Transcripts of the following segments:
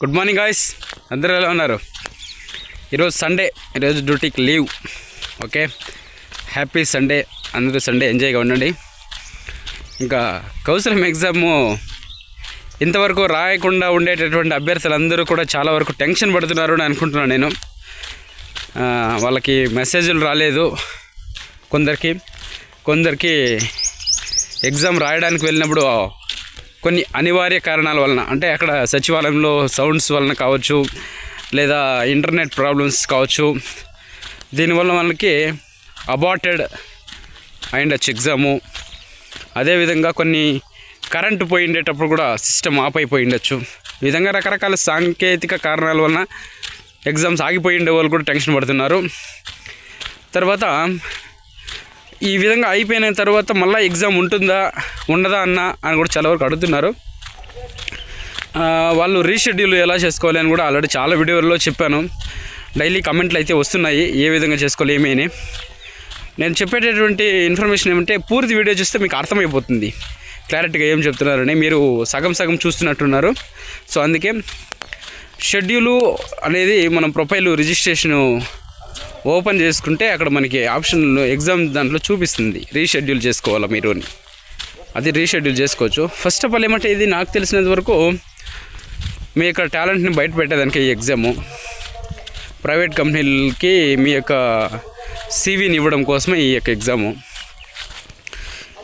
Good morning guys అందరూ ఎలా ఉన్నారు? ఈరోజు సండే ఈరోజు డ్యూటీకి లీవ్ ఓకే హ్యాపీ సండే అందరూ సండే ఎంజాయ్గా ఉండండి. ఇంకా కౌశలం ఎగ్జాము ఇంతవరకు రాయకుండా ఉండేటటువంటి అభ్యర్థులు అందరూ కూడా చాలా వరకు టెన్షన్ పడుతున్నారు అని అనుకుంటున్నాను నేను. వాళ్ళకి మెసేజ్లు రాలేదు. కొందరికి కొందరికి ఎగ్జామ్ రాయడానికి వెళ్ళినప్పుడు కొన్ని అనివార్య కారణాల వలన అంటే అక్కడ సచివాలయంలో సౌండ్స్ వలన కావచ్చు లేదా ఇంటర్నెట్ ప్రాబ్లమ్స్ కావచ్చు దీనివల్ల వాళ్ళకి అబార్టెడ్ అయిండొచ్చు ఎగ్జాము అదేవిధంగా కొన్ని కరెంటు పోయి ఉండేటప్పుడు కూడా సిస్టమ్ ఆఫ్ అయిపోయి ఉండొచ్చు. ఈ విధంగా రకరకాల సాంకేతిక కారణాల వలన ఎగ్జామ్స్ ఆగిపోయి ఉండే వాళ్ళు కూడా టెన్షన్ పడుతున్నారు. తర్వాత ఈ విధంగా అయిపోయిన తర్వాత మళ్ళీ ఎగ్జామ్ ఉంటుందా ఉండదా అన్న అని కూడా చాలా వరకు అడుగుతున్నారు. వాళ్ళు రీషెడ్యూల్ ఎలా చేసుకోవాలి అని కూడా ఆల్రెడీ చాలా వీడియోల్లో చెప్పాను. డైలీ కమెంట్లు అయితే వస్తున్నాయి ఏ విధంగా చేసుకోవాలి ఏమీ అని. నేను చెప్పేటటువంటి ఇన్ఫర్మేషన్ ఏమంటే పూర్తి వీడియో చూస్తే మీకు అర్థమైపోతుంది. క్లారిటీగా ఏం చెప్తున్నారని మీరు సగం సగం చూస్తున్నట్టున్నారు. సో అందుకే షెడ్యూలు అనేది మనం ప్రొఫైల్ రిజిస్ట్రేషను ఓపెన్ చేసుకుంటే అక్కడ మనకి ఆప్షన్ ఎగ్జామ్ దాంట్లో చూపిస్తుంది. రీషెడ్యూల్ చేసుకోవాలా మీరు అని. అది రీషెడ్యూల్ చేసుకోవచ్చు. ఫస్ట్ ఆఫ్ ఆల్ ఏమంటే ఇది నాకు తెలిసినంత వరకు మీ యొక్క టాలెంట్ని బయట పెట్టేదానికి ఈ ఎగ్జాము. ప్రైవేట్ కంపెనీలకి మీ యొక్క సీవీని ఇవ్వడం కోసమే ఈ యొక్క ఎగ్జాము.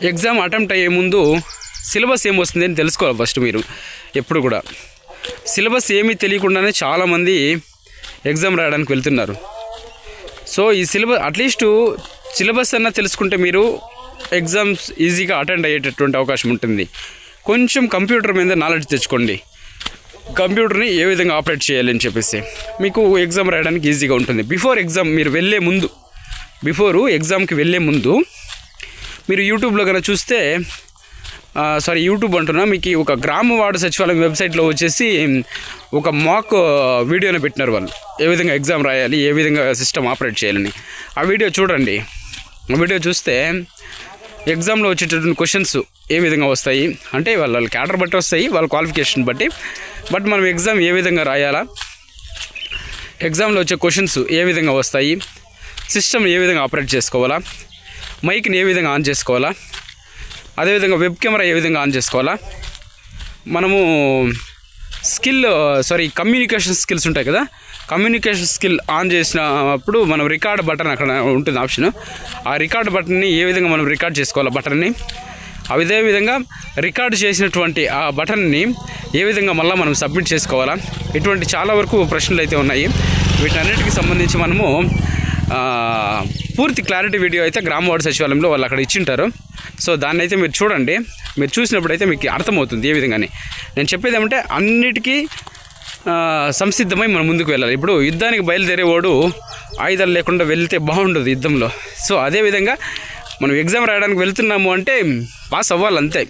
ఎగ్జామ్ అటెంప్ట్ అయ్యే ముందు సిలబస్ ఏమొస్తుంది అని తెలుసుకోవాలి ఫస్ట్ మీరు ఎప్పుడు కూడా. సిలబస్ ఏమీ తెలియకుండానే చాలామంది ఎగ్జామ్ రాయడానికి వెళ్తున్నారు. సో ఈ సిలబస్ అట్లీస్ట్ సిలబస్ అన్నా తెలుసుకుంటే మీరు ఎగ్జామ్స్ ఈజీగా అటెండ్ అయ్యేటటువంటి అవకాశం ఉంటుంది. కొంచెం కంప్యూటర్ మీద నాలెడ్జ్ తెచ్చుకోండి. కంప్యూటర్ని ఏ విధంగా ఆపరేట్ చేయాలి అని చెప్పేసి. మీకు ఎగ్జామ్ రాయడానికి ఈజీగా ఉంటుంది. బిఫోర్ ఎగ్జామ్ మీరు వెళ్ళే ముందు బిఫోరు ఎగ్జామ్కి వెళ్ళే ముందు మీరు యూట్యూబ్లో కనుక చూస్తే సారీ యూట్యూబ్ అంటున్నా. మీకు ఒక గ్రామ వార్డు సచివాలయం వెబ్సైట్లో వచ్చేసి ఒక మాక్ వీడియోని పెట్టినారు వాళ్ళు. ఏ విధంగా ఎగ్జామ్ రాయాలి ఏ విధంగా సిస్టమ్ ఆపరేట్ చేయాలని. ఆ వీడియో చూడండి. ఆ వీడియో చూస్తే ఎగ్జామ్లో వచ్చేటటువంటి క్వశ్చన్స్ ఏ విధంగా వస్తాయి? అంటే వాళ్ళ వాళ్ళ క్యాటర్ బట్టి వస్తాయి వాళ్ళ క్వాలిఫికేషన్ బట్టి. బట్ మనం ఎగ్జామ్ ఏ విధంగా రాయాలా? ఎగ్జామ్లో వచ్చే క్వశ్చన్స్ ఏ విధంగా వస్తాయి? సిస్టమ్ ఏ విధంగా ఆపరేట్ చేసుకోవాలా? మైక్ని ఏ విధంగా ఆన్ చేసుకోవాలా? అదేవిధంగా వెబ్ కెమెరా ఏ విధంగా ఆన్ చేసుకోవాలా? మనము స్కిల్ సారీ కమ్యూనికేషన్ స్కిల్స్ ఉంటాయి కదా? కమ్యూనికేషన్ స్కిల్ ఆన్ చేసినప్పుడు మనం రికార్డ్ బటన్ అక్కడ ఉంటుంది ఆప్షన్ ఆ రికార్డ్ బటన్ని ఏ విధంగా మనం రికార్డ్ చేసుకోవాలి బటన్ని అదే విధంగా రికార్డ్ చేసినటువంటి ఆ బటన్ని ఏ విధంగా మళ్ళీ మనం సబ్మిట్ చేసుకోవాలా? ఇటువంటి చాలా వరకు ప్రశ్నలు అయితే ఉన్నాయి. వీటన్నిటికి సంబంధించి మనము పూర్తి క్లారిటీ వీడియో అయితే గ్రామ వార్డు సచివాలయంలో వాళ్ళు అక్కడ ఇచ్చింటారు. సో దాన్ని అయితే మీరు చూడండి. మీరు చూసినప్పుడు అయితే మీకు అర్థమవుతుంది ఏ విధంగానే. నేను చెప్పేది ఏమంటే అన్నిటికీ సంసిద్ధమై మనం ముందుకు వెళ్ళాలి. ఇప్పుడు యుద్ధానికి బయలుదేరేవాడు ఆయుధాలు లేకుండా వెళ్తే బాగుండదు యుద్ధంలో. సో అదేవిధంగా మనం ఎగ్జామ్ రాయడానికి వెళ్తున్నాము అంటే పాస్ అవ్వాలి అంతే.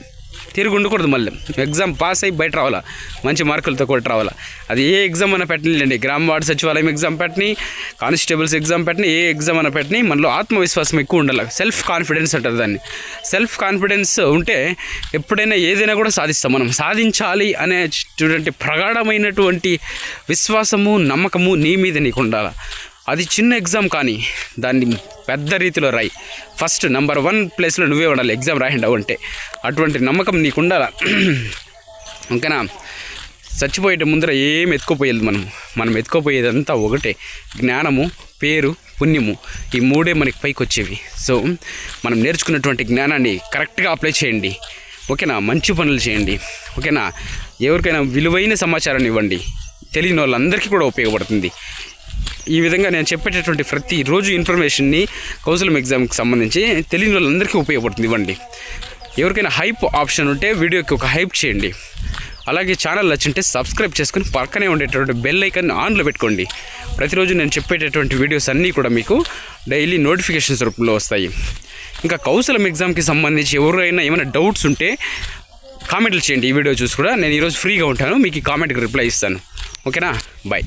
తిరిగి ఉండకూడదు మళ్ళీ. ఎగ్జామ్ పాస్ అయ్యి బయట రావాలా? మంచి మార్కులతో కూడా రావాలా? అది ఏ ఎగ్జామ్ అయినా పెట్టనిలేండి గ్రామ వార్డు సచివాలయం ఎగ్జామ్ పెట్టని కానిస్టేబుల్స్ ఎగ్జామ్ పెట్టని ఏ ఎగ్జామ్ అయినా పెట్టని మనలో ఆత్మవిశ్వాసం ఎక్కువ ఉండాలి. సెల్ఫ్ కాన్ఫిడెన్స్ అంటారు దాన్ని. సెల్ఫ్ కాన్ఫిడెన్స్ ఉంటే ఎప్పుడైనా ఏదైనా కూడా సాధిస్తాం మనం. సాధించాలి అనేటువంటి ప్రగాఢమైనటువంటి విశ్వాసము నమ్మకము నీ మీద నీకు ఉండాలి? అది చిన్న ఎగ్జామ్ కానీ దాన్ని పెద్ద రీతిలో రాయి. ఫస్ట్ నెంబర్ వన్ ప్లేస్లో నువ్వే ఉండాలి. ఎగ్జామ్ రాయండావు అంటే. అటువంటి నమ్మకం నీకు ఉండాలా? ఓకేనా? చచ్చిపోయేట ముందర ఏం ఎత్తుకోపోయేది మనం? మనం ఎత్తుకోపోయేదంతా ఒకటే. జ్ఞానము పేరు పుణ్యము. ఈ మూడే మనకి పైకి వచ్చేవి సో మనం నేర్చుకున్నటువంటి జ్ఞానాన్ని కరెక్ట్గా అప్లై చేయండి. ఓకేనా? మంచి పనులు చేయండి. ఓకేనా? ఎవరికైనా విలువైన సమాచారాన్ని ఇవ్వండి. తెలియని వాళ్ళందరికీ కూడా ఉపయోగపడుతుంది. ఈ విధంగా నేను చెప్పేటటువంటి ప్రతి రోజు ఇన్ఫర్మేషన్ని కౌన్సిలింగ్ ఎగ్జామ్కి సంబంధించి తెలియని వాళ్ళందరికీ ఉపయోగపడుతుంది ఇవ్వండి. ఎవరికైనా హైప్ ఆప్షన్ ఉంటే వీడియోకి ఒక హైప్ చేయండి. అలాగే ఛానల్ నచ్చింటే సబ్స్క్రైబ్ చేసుకుని పక్కనే ఉండేటటువంటి బెల్ ఐకాన్ ఆన్లో పెట్టుకోండి. ప్రతిరోజు నేను చెప్పేటటువంటి వీడియోస్ అన్నీ కూడా మీకు డైలీ నోటిఫికేషన్స్ రూపంలో వస్తాయి. ఇంకా కౌశలం ఎగ్జామ్కి సంబంధించి ఎవరైనా ఏమైనా డౌట్స్ ఉంటే కామెంట్లు చేయండి. ఈ వీడియో చూసి కూడా నేను ఈరోజు ఫ్రీగా ఉంటాను. మీకు ఈ కామెంట్కి రిప్లై ఇస్తాను. ఓకేనా? బాయ్.